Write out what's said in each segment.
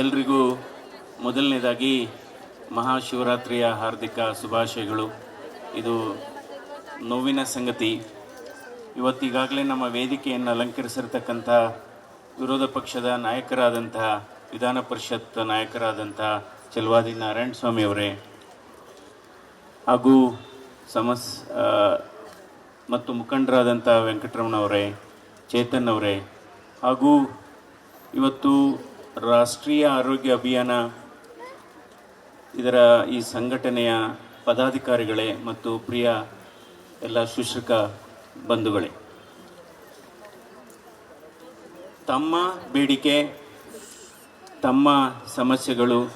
ಎಲ್ರಿಗೂ ಮೊದಲನೇದಾಗಿ ಮಹಾಶಿವರಾತ್ರಿಯ ಹಾರ್ದಿಕ ಶುಭಾಶಯಗಳು. ಇದು ನೋವಿನ ಸಂಗತಿ. ಇವತ್ತಿಗಾಗಲೇ ನಮ್ಮ ವೇದಿಕೆಯನ್ನು ಅಲಂಕರಿಸಿರ್ತಕ್ಕಂಥ ವಿರೋಧ ಪಕ್ಷದ ನಾಯಕರಾದಂಥ ವಿಧಾನ ಪರಿಷತ್ ನಾಯಕರಾದಂಥ ಚಲುವಾದಿ ನಾರಾಯಣ ಸ್ವಾಮಿ ಅವರೇ, ಹಾಗೂ ಸಮಸ್ ಮತ್ತು ಮುಖಂಡರಾದಂಥ ವೆಂಕಟರಮಣ ಅವರೇ, ಚೇತನ್ ಅವರೇ, ಹಾಗೂ ಇವತ್ತು ರಾಷ್ಟ್ರೀಯ ಆರೋಗ್ಯ ಅಭಿಯಾನ, ಇದರ ಈ ಸಂಘಟನೆಯ ಪದಾಧಿಕಾರಿಗಳೇ ಮತ್ತು ಪ್ರಿಯ ಎಲ್ಲ ಶುಶ್ರೂಷಕ ಬಂಧುಗಳೇ. ತಮ್ಮ ಬೇಡಿಕೆ, ತಮ್ಮ ಸಮಸ್ಯೆಗಳು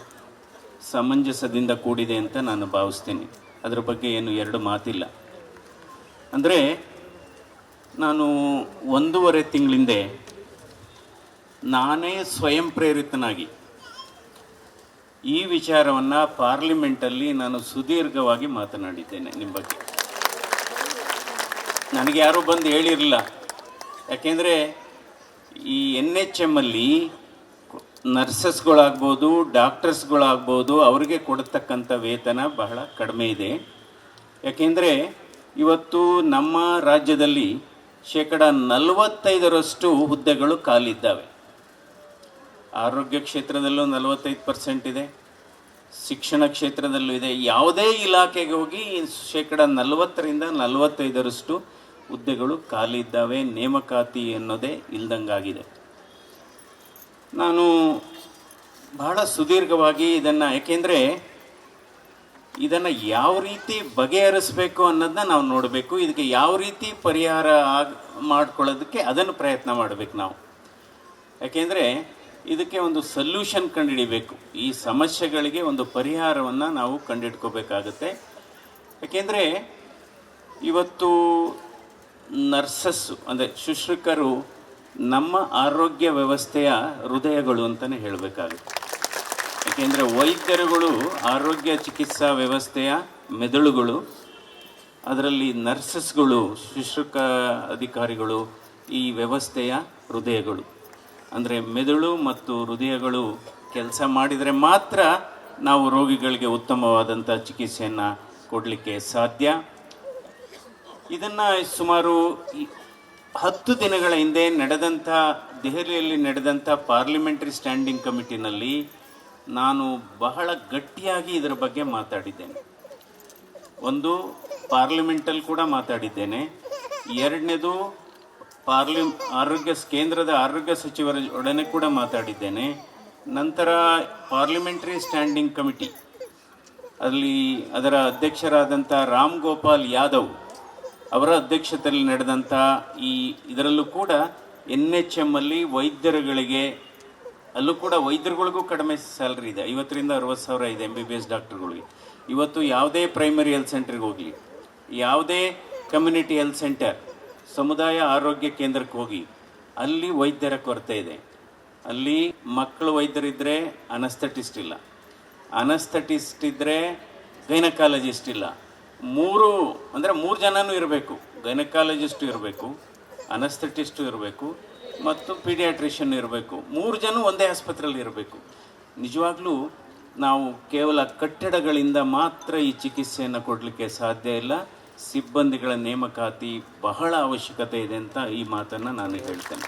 ಸಮಂಜಸದಿಂದ ಕೂಡಿದೆ ಅಂತ ನಾನು ಭಾವಿಸ್ತೀನಿ. ಅದರ ಬಗ್ಗೆ ಏನು ಎರಡು ಮಾತಿಲ್ಲ. ಅಂದರೆ, ನಾನು ಒಂದೂವರೆ ತಿಂಗಳಿಂದೆ ನಾನೇ ಸ್ವಯಂ ಪ್ರೇರಿತನಾಗಿ. ಈ ವಿಚಾರವನ್ನು ಪಾರ್ಲಿಮೆಂಟಲ್ಲಿ ನಾನು ಸುದೀರ್ಘವಾಗಿ ಮಾತನಾಡಿದ್ದೇನೆ ನಿಮ್ಮ ಬಗ್ಗೆ. ನನಗೆ ಯಾರೂ ಬಂದು ಹೇಳಿರಲಿಲ್ಲ. ಯಾಕೆಂದರೆ ಈ ಎನ್ ಎಚ್ ಎಮ್ಮಲ್ಲಿ ನರ್ಸಸ್ಗಳಾಗ್ಬೋದು, ಡಾಕ್ಟರ್ಸ್ಗಳಾಗ್ಬೋದು ಅವರಿಗೆ ಕೊಡತಕ್ಕಂಥ ವೇತನ ಬಹಳ ಕಡಿಮೆ ಇದೆ. ಯಾಕೆಂದರೆ ಇವತ್ತು ನಮ್ಮ ರಾಜ್ಯದಲ್ಲಿ ಶೇಕಡ ನಲವತ್ತೈದರಷ್ಟು ಹುದ್ದೆಗಳು ಖಾಲಿದ್ದಾವೆ ಆರೋಗ್ಯ ಕ್ಷೇತ್ರದಲ್ಲೂ ನಲವತ್ತೈದು ಪರ್ಸೆಂಟ್ ಇದೆ. ಶಿಕ್ಷಣ ಕ್ಷೇತ್ರದಲ್ಲೂ ಇದೆ. ಯಾವುದೇ ಇಲಾಖೆಗೆ ಹೋಗಿ ಶೇಕಡ ನಲವತ್ತರಿಂದ ನಲವತ್ತೈದರಷ್ಟು ಹುದ್ದೆಗಳು ಖಾಲಿ ಇದ್ದಾವೆ. ನೇಮಕಾತಿ ಅನ್ನೋದೇ ಇಲ್ದಂಗಾಗಿದೆ. ನಾನು ಬಹಳ ಸುದೀರ್ಘವಾಗಿ ಇದನ್ನು, ಯಾಕೆಂದರೆ ಇದನ್ನು ಯಾವ ರೀತಿ ಬಗೆಹರಿಸಬೇಕು ಅನ್ನೋದನ್ನ ನಾವು ನೋಡಬೇಕು. ಇದಕ್ಕೆ ಯಾವ ರೀತಿ ಪರಿಹಾರ ಆಗ ಮಾಡ್ಕೊಳ್ಳೋದಕ್ಕೆ ಅದನ್ನು ಪ್ರಯತ್ನ ಮಾಡಬೇಕು ನಾವು. ಯಾಕೆಂದರೆ ಇದಕ್ಕೆ ಒಂದು ಸೊಲ್ಯೂಷನ್ ಕಂಡುಹಿಡಿಬೇಕು. ಈ ಸಮಸ್ಯೆಗಳಿಗೆ ಒಂದು ಪರಿಹಾರವನ್ನು ನಾವು ಕಂಡುಹಿಡ್ಕೋಬೇಕಾಗತ್ತೆ. ಯಾಕೆಂದರೆ ಇವತ್ತು ನರ್ಸಸ್ಸು, ಅಂದರೆ ಶುಶ್ರೂಕರು ನಮ್ಮ ಆರೋಗ್ಯ ವ್ಯವಸ್ಥೆಯ ಹೃದಯಗಳು ಅಂತಲೇ ಹೇಳಬೇಕಾಗುತ್ತೆ. ಯಾಕೆಂದರೆ ವೈದ್ಯರುಗಳು ಆರೋಗ್ಯ ಚಿಕಿತ್ಸಾ ವ್ಯವಸ್ಥೆಯ ಮೆದುಳುಗಳು, ಅದರಲ್ಲಿ ನರ್ಸಸ್ಗಳು, ಶುಶ್ರೂಕ ಅಧಿಕಾರಿಗಳು ಈ ವ್ಯವಸ್ಥೆಯ ಹೃದಯಗಳು. ಅಂದರೆ ಮೆದುಳು ಮತ್ತು ಹೃದಯಗಳು ಕೆಲಸ ಮಾಡಿದರೆ ಮಾತ್ರ ನಾವು ರೋಗಿಗಳಿಗೆ ಉತ್ತಮವಾದಂಥ ಚಿಕಿತ್ಸೆಯನ್ನು ಕೊಡಲಿಕ್ಕೆ ಸಾಧ್ಯ. ಇದನ್ನು ಸುಮಾರು ಹತ್ತು ದಿನಗಳ ಹಿಂದೆ ನಡೆದಂಥ ದೆಹಲಿಯಲ್ಲಿ ನಡೆದಂಥ ಪಾರ್ಲಿಮೆಂಟ್ರಿ ಸ್ಟ್ಯಾಂಡಿಂಗ್ ಕಮಿಟಿನಲ್ಲಿ ನಾನು ಬಹಳ ಗಟ್ಟಿಯಾಗಿ ಇದರ ಬಗ್ಗೆ ಮಾತಾಡಿದ್ದೇನೆ. ಒಂದು ಪಾರ್ಲಿಮೆಂಟಲ್ಲಿ ಕೂಡ ಮಾತಾಡಿದ್ದೇನೆ. ಎರಡನೇದು ಪಾರ್ಲಿ ಆರೋಗ್ಯ ಕೇಂದ್ರದ ಆರೋಗ್ಯ ಸಚಿವರ ಒಡನೆ ಕೂಡ ಮಾತಾಡಿದ್ದೇನೆ. ನಂತರ ಪಾರ್ಲಿಮೆಂಟ್ರಿ ಸ್ಟ್ಯಾಂಡಿಂಗ್ ಕಮಿಟಿ. ಅಲ್ಲಿ ಅದರ ಅಧ್ಯಕ್ಷರಾದಂಥ ರಾಮ್ ಗೋಪಾಲ್ ಯಾದವ್ ಅವರ ಅಧ್ಯಕ್ಷತೆಯಲ್ಲಿ ನಡೆದಂಥ ಈ ಇದರಲ್ಲೂ ಕೂಡ ಎನ್ ಎಚ್ ಎಮ್ಮಲ್ಲಿ ವೈದ್ಯರುಗಳಿಗೆ, ಅಲ್ಲೂ ಕೂಡ ವೈದ್ಯರುಗಳಿಗೂ ಕಡಿಮೆ ಸ್ಯಾಲ್ರಿ ಇದೆ. ಐವತ್ತರಿಂದ ಅರವತ್ತು ಸಾವಿರ ಇದೆ ಎಂ ಬಿ ಬಿ ಎಸ್ ಡಾಕ್ಟರ್ಗಳಿಗೆ. ಇವತ್ತು ಯಾವುದೇ ಪ್ರೈಮರಿ ಹೆಲ್ತ್ ಸೆಂಟ್ರಿಗೆ ಹೋಗಲಿ, ಯಾವುದೇ ಕಮ್ಯುನಿಟಿ ಹೆಲ್ತ್ ಸೆಂಟರ್ ಸಮುದಾಯ ಆರೋಗ್ಯ ಕೇಂದ್ರಕ್ಕೆ ಹೋಗಿ, ಅಲ್ಲಿ ವೈದ್ಯರ ಕೊರತೆ ಇದೆ. ಅಲ್ಲಿ ಮಕ್ಕಳು ವೈದ್ಯರಿದ್ದರೆ ಅನಸ್ಥೆಟಿಸ್ಟ್ ಇಲ್ಲ. ಅನಸ್ಥೆಟಿಸ್ಟ್ ಇದ್ದರೆ ಗೈನಕಾಲಜಿಸ್ಟ್ ಇಲ್ಲ. ಮೂರು, ಅಂದರೆ ಮೂರು ಜನನೂ ಇರಬೇಕು. ಗೈನಕಾಲಜಿಸ್ಟು ಇರಬೇಕು, ಅನಸ್ಥೆಟಿಸ್ಟು ಇರಬೇಕು, ಮತ್ತು ಪೀಡಿಯಾಟ್ರಿಷನ್ ಇರಬೇಕು. ಮೂರು ಜನ ಒಂದೇ ಆಸ್ಪತ್ರೆಯಲ್ಲಿ ಇರಬೇಕು. ನಿಜವಾಗ್ಲೂ ನಾವು ಕೇವಲ ಕಟ್ಟಡಗಳಿಂದ ಮಾತ್ರ ಈ ಚಿಕಿತ್ಸೆಯನ್ನು ಕೊಡಲಿಕ್ಕೆ ಸಾಧ್ಯ ಇಲ್ಲ. ಸಿಬ್ಬಂದಿಗಳ ನೇಮಕಾತಿ ಬಹಳ ಅವಶ್ಯಕತೆ ಇದೆ ಅಂತ ಈ ಮಾತನ್ನು ನಾನು ಹೇಳ್ತೇನೆ.